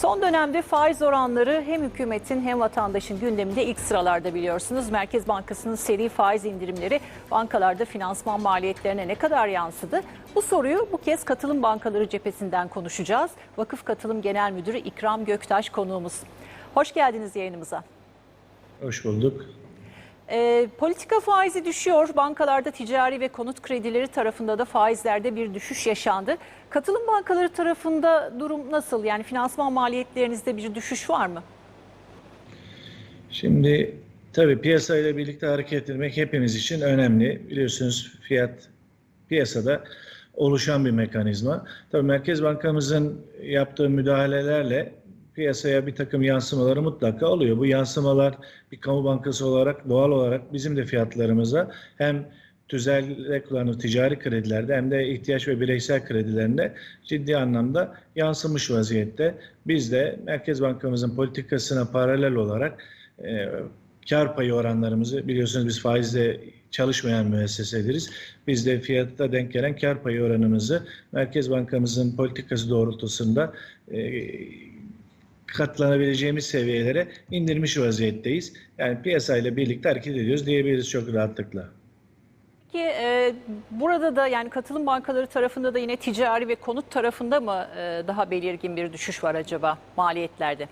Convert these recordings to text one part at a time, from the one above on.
Son dönemde faiz oranları hem hükümetin hem vatandaşın gündeminde ilk sıralarda biliyorsunuz. Merkez Bankası'nın seri faiz indirimleri bankalarda finansman maliyetlerine ne kadar yansıdı? Bu soruyu bu kez katılım bankaları cephesinden konuşacağız. Vakıf Katılım Genel Müdürü İkram Göktaş konuğumuz. Hoş geldiniz yayınımıza. Hoş bulduk. E, politika faizi düşüyor. Bankalarda ticari ve konut kredileri tarafında da faizlerde bir düşüş yaşandı. Katılım bankaları tarafında durum nasıl? Yani finansman maliyetlerinizde bir düşüş var mı? Şimdi tabii piyasayla birlikte hareket etmek hepimiz için önemli. Biliyorsunuz fiyat piyasada oluşan bir mekanizma. Tabii Merkez Bankamızın yaptığı müdahalelerle piyasaya bir takım yansımaları mutlaka oluyor. Bu yansımalar bir kamu bankası olarak doğal olarak bizim de fiyatlarımıza hem tüzelde kullanılan ticari kredilerde hem de ihtiyaç ve bireysel kredilerinde ciddi anlamda yansımış vaziyette. Biz de Merkez Bankamızın politikasına paralel olarak e, kar payı oranlarımızı biliyorsunuz biz faizle çalışmayan müesseseleriz. Biz de fiyatta denk gelen kar payı oranımızı Merkez Bankamızın politikası doğrultusunda e, katlanabileceğimiz seviyelere indirmiş vaziyetteyiz. Yani piyasayla birlikte hareket ediyoruz diyebiliriz çok rahatlıkla. Peki e, burada da yani katılım bankaları tarafında da yine ticari ve konut tarafında mı e, daha belirgin bir düşüş var acaba maliyetlerde?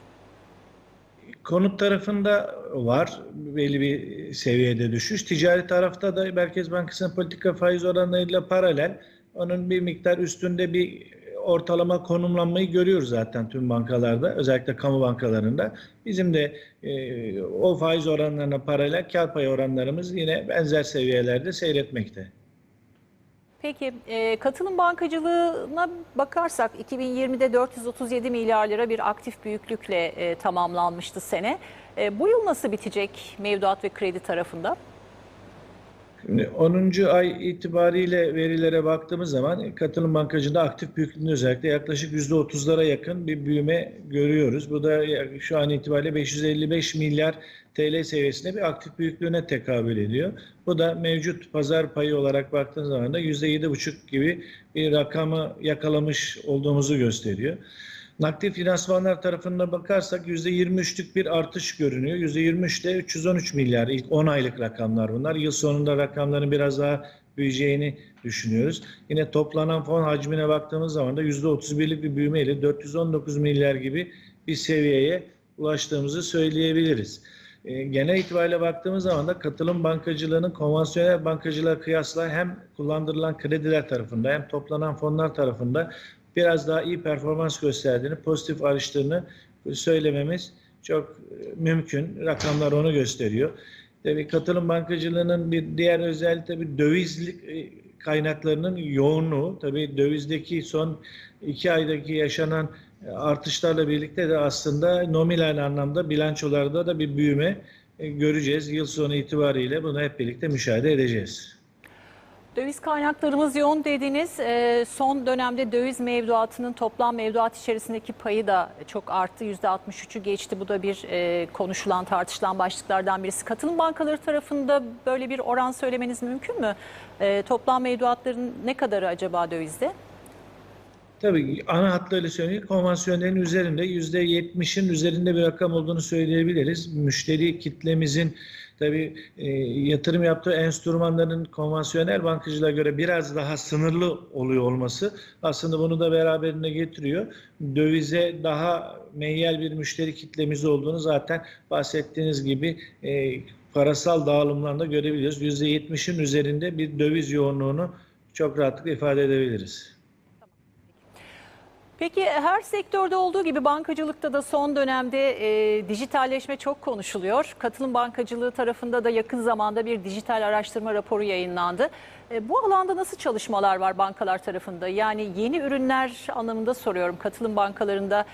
Konut tarafında var belli bir seviyede düşüş. Ticari tarafta da Merkez Bankası'nın politika faiz oranlarıyla paralel onun bir miktar üstünde bir ortalama konumlanmayı görüyoruz zaten tüm bankalarda özellikle kamu bankalarında. Bizim de e, o faiz oranlarına paralel kar payı oranlarımız yine benzer seviyelerde seyretmekte. Peki e, katılım bankacılığına bakarsak 2020'de 437 milyar lira bir aktif büyüklükle e, tamamlanmıştı sene. E, bu yıl nasıl bitecek mevduat ve kredi tarafında? Şimdi 10. ay itibariyle verilere baktığımız zaman katılım bankacılığında aktif büyüklüğünde özellikle yaklaşık %30'lara yakın bir büyüme görüyoruz. Bu da şu an itibariyle 555 milyar TL seviyesinde bir aktif büyüklüğüne tekabül ediyor. Bu da mevcut pazar payı olarak baktığınız zaman da %7,5 gibi bir rakamı yakalamış olduğumuzu gösteriyor. Nakdi finansmanlar tarafına bakarsak %23'lük bir artış görünüyor. %23'te 313 milyar ilk 10 aylık rakamlar bunlar. Yıl sonunda rakamların biraz daha büyüyeceğini düşünüyoruz. Yine toplanan fon hacmine baktığımız zaman da %31'lik bir büyümeyle 419 milyar gibi bir seviyeye ulaştığımızı söyleyebiliriz. E, genel itibariyle baktığımız zaman da katılım bankacılığının konvansiyonel bankacılığa kıyasla hem kullandırılan krediler tarafında hem toplanan fonlar tarafında biraz daha iyi performans gösterdiğini, pozitif ayrıştığını söylememiz çok mümkün. Rakamlar onu gösteriyor. Tabii katılım bankacılığının bir diğer özelliği tabii dövizlik kaynaklarının yoğunluğu. Tabii dövizdeki son iki aydaki yaşanan artışlarla birlikte de aslında nominal anlamda bilançolarda da bir büyüme göreceğiz. Yıl sonu itibariyle bunu hep birlikte müşahede edeceğiz. Döviz kaynaklarımız yoğun dediniz. E, son dönemde döviz mevduatının toplam mevduat içerisindeki payı da çok arttı. %63'ü geçti. Bu da bir e, konuşulan, tartışılan başlıklardan birisi. Katılım bankaları tarafında böyle bir oran söylemeniz mümkün mü? E, toplam mevduatların ne kadarı acaba dövizde? Tabii ana hatlarıyla söyleyeyim konvansiyonelin üzerinde %70'in üzerinde bir rakam olduğunu söyleyebiliriz. Müşteri kitlemizin tabii e, yatırım yaptığı enstrümanların konvansiyonel bankacılığa göre biraz daha sınırlı oluyor olması aslında bunu da beraberinde getiriyor. Dövize daha meyyal bir müşteri kitlemiz olduğunu zaten bahsettiğiniz gibi e, parasal dağılımlarında görebiliyoruz. %70'in üzerinde bir döviz yoğunluğunu çok rahatlıkla ifade edebiliriz. Peki her sektörde olduğu gibi bankacılıkta da son dönemde e, dijitalleşme çok konuşuluyor. Katılım bankacılığı tarafında da yakın zamanda bir dijital araştırma raporu yayınlandı. E, bu alanda nasıl çalışmalar var bankalar tarafında? Yani yeni ürünler anlamında soruyorum. Katılım bankalarında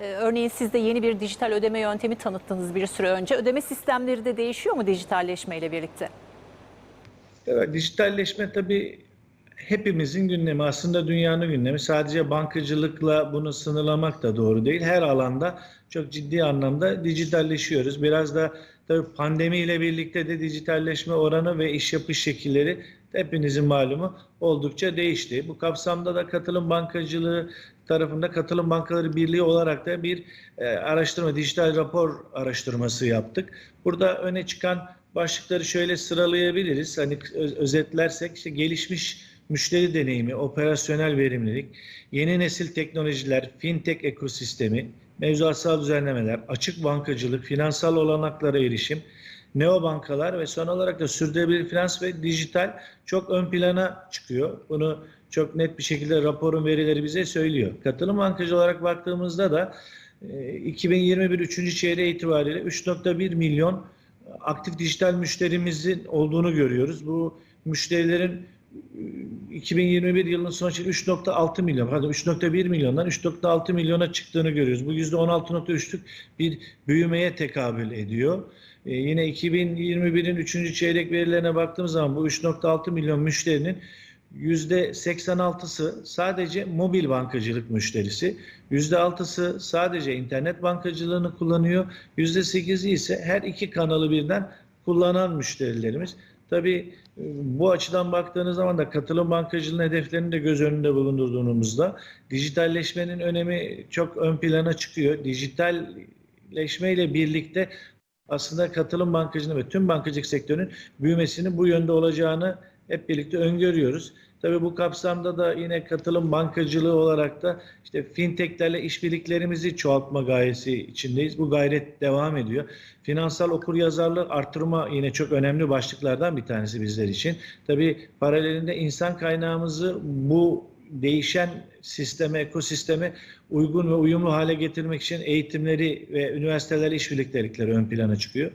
e, örneğin siz de yeni bir dijital ödeme yöntemi tanıttınız bir süre önce. Ödeme sistemleri de değişiyor mu dijitalleşmeyle birlikte? Evet, dijitalleşme tabii hepimizin gündemi aslında dünyanın gündemi. Sadece bankacılıkla bunu sınırlamak da doğru değil. Her alanda çok ciddi anlamda dijitalleşiyoruz. Biraz da tabii pandemiyle birlikte de dijitalleşme oranı ve iş yapış şekilleri hepinizin malumu oldukça değişti. Bu kapsamda da katılım bankacılığı tarafında Katılım Bankaları Birliği olarak da bir e, araştırma, dijital rapor araştırması yaptık. Burada öne çıkan başlıkları şöyle sıralayabiliriz. Hani öz- özetlersek işte gelişmiş müşteri deneyimi, operasyonel verimlilik, yeni nesil teknolojiler, fintech ekosistemi, mevzuatsal düzenlemeler, açık bankacılık, finansal olanaklara erişim, neobankalar ve son olarak da sürdürülebilir finans ve dijital çok ön plana çıkıyor. Bunu çok net bir şekilde raporun verileri bize söylüyor. Katılım bankacı olarak baktığımızda da e, 2021 3. çeyreği itibariyle 3.1 milyon aktif dijital müşterimizin olduğunu görüyoruz. Bu müşterilerin e, 2021 yılının son için 3.6 milyon, pardon 3.1 milyondan 3.6 milyona çıktığını görüyoruz. Bu %16.3'lük bir büyümeye tekabül ediyor. Ee, yine 2021'in 3. çeyrek verilerine baktığımız zaman bu 3.6 milyon müşterinin %86'sı sadece mobil bankacılık müşterisi, %6'sı sadece internet bankacılığını kullanıyor, %8'i ise her iki kanalı birden kullanan müşterilerimiz. Tabii bu açıdan baktığınız zaman da katılım bankacılığının hedeflerini de göz önünde bulundurduğumuzda dijitalleşmenin önemi çok ön plana çıkıyor. Dijitalleşmeyle birlikte aslında katılım bankacılığı ve tüm bankacılık sektörünün büyümesinin bu yönde olacağını hep birlikte öngörüyoruz. Tabii bu kapsamda da yine katılım bankacılığı olarak da işte fintechlerle işbirliklerimizi çoğaltma gayesi içindeyiz. Bu gayret devam ediyor. Finansal okuryazarlığı artırma yine çok önemli başlıklardan bir tanesi bizler için. Tabii paralelinde insan kaynağımızı bu değişen sisteme, ekosisteme uygun ve uyumlu hale getirmek için eğitimleri ve üniversitelerle işbirlikleri ön plana çıkıyor.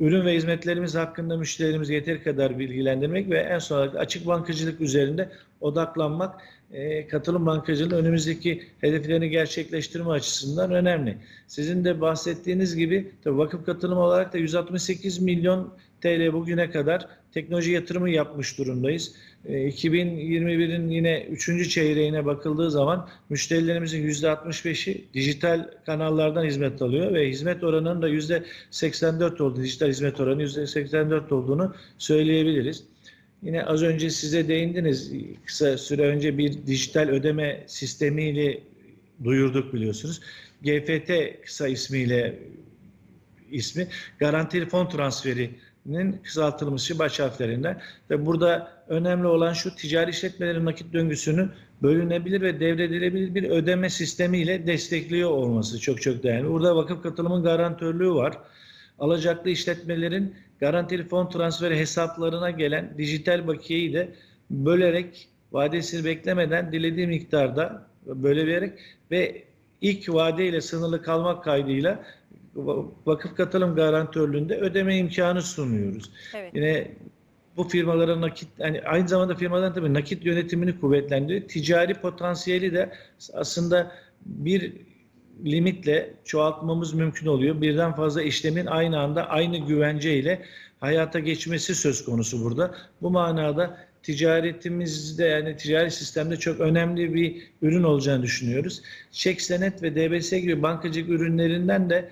Ürün ve hizmetlerimiz hakkında müşterilerimizi yeteri kadar bilgilendirmek ve en son olarak açık bankacılık üzerinde odaklanmak e, katılım bankacılığının önümüzdeki hedeflerini gerçekleştirme açısından önemli. Sizin de bahsettiğiniz gibi tabii vakıf katılım olarak da 168 milyon TL bugüne kadar teknoloji yatırımı yapmış durumdayız. E, 2021'in yine 3. çeyreğine bakıldığı zaman müşterilerimizin %65'i dijital kanallardan hizmet alıyor ve hizmet oranının da %84 olduğu, dijital hizmet oranı %84 olduğunu söyleyebiliriz. Yine az önce size değindiniz. Kısa süre önce bir dijital ödeme sistemiyle duyurduk biliyorsunuz. GFT kısa ismiyle ismi garantili fon transferinin kısaltılmışı baş harflerinden ve burada önemli olan şu ticari işletmelerin nakit döngüsünü bölünebilir ve devredilebilir bir ödeme sistemiyle destekliyor olması çok çok değerli. Burada vakıf katılımın garantörlüğü var. Alacaklı işletmelerin garantili fon transferi hesaplarına gelen dijital bakiyeyi de bölerek vadesini beklemeden dilediği miktarda bölerek ve ilk vadeyle sınırlı kalmak kaydıyla vakıf katılım garantörlüğünde ödeme imkanı sunuyoruz. Evet. Yine bu firmalara nakit yani aynı zamanda firmaların tabii nakit yönetimini kuvvetlendiriyor. Ticari potansiyeli de aslında bir limitle çoğaltmamız mümkün oluyor. Birden fazla işlemin aynı anda aynı güvence ile hayata geçmesi söz konusu burada. Bu manada ticaretimizde yani ticari sistemde çok önemli bir ürün olacağını düşünüyoruz. Çek senet ve DBS gibi bankacılık ürünlerinden de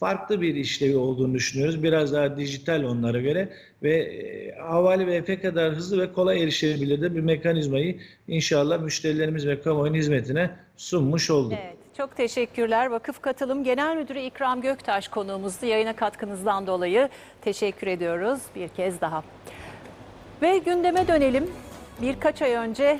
farklı bir işlevi olduğunu düşünüyoruz. Biraz daha dijital onlara göre ve e, havale ve EFE kadar hızlı ve kolay erişilebilir de bir mekanizmayı inşallah müşterilerimiz ve kamuoyunun hizmetine sunmuş olduk. Evet, çok teşekkürler. Vakıf Katılım Genel Müdürü İkram Göktaş konuğumuzdu. Yayına katkınızdan dolayı teşekkür ediyoruz bir kez daha. Ve gündeme dönelim. Birkaç ay önce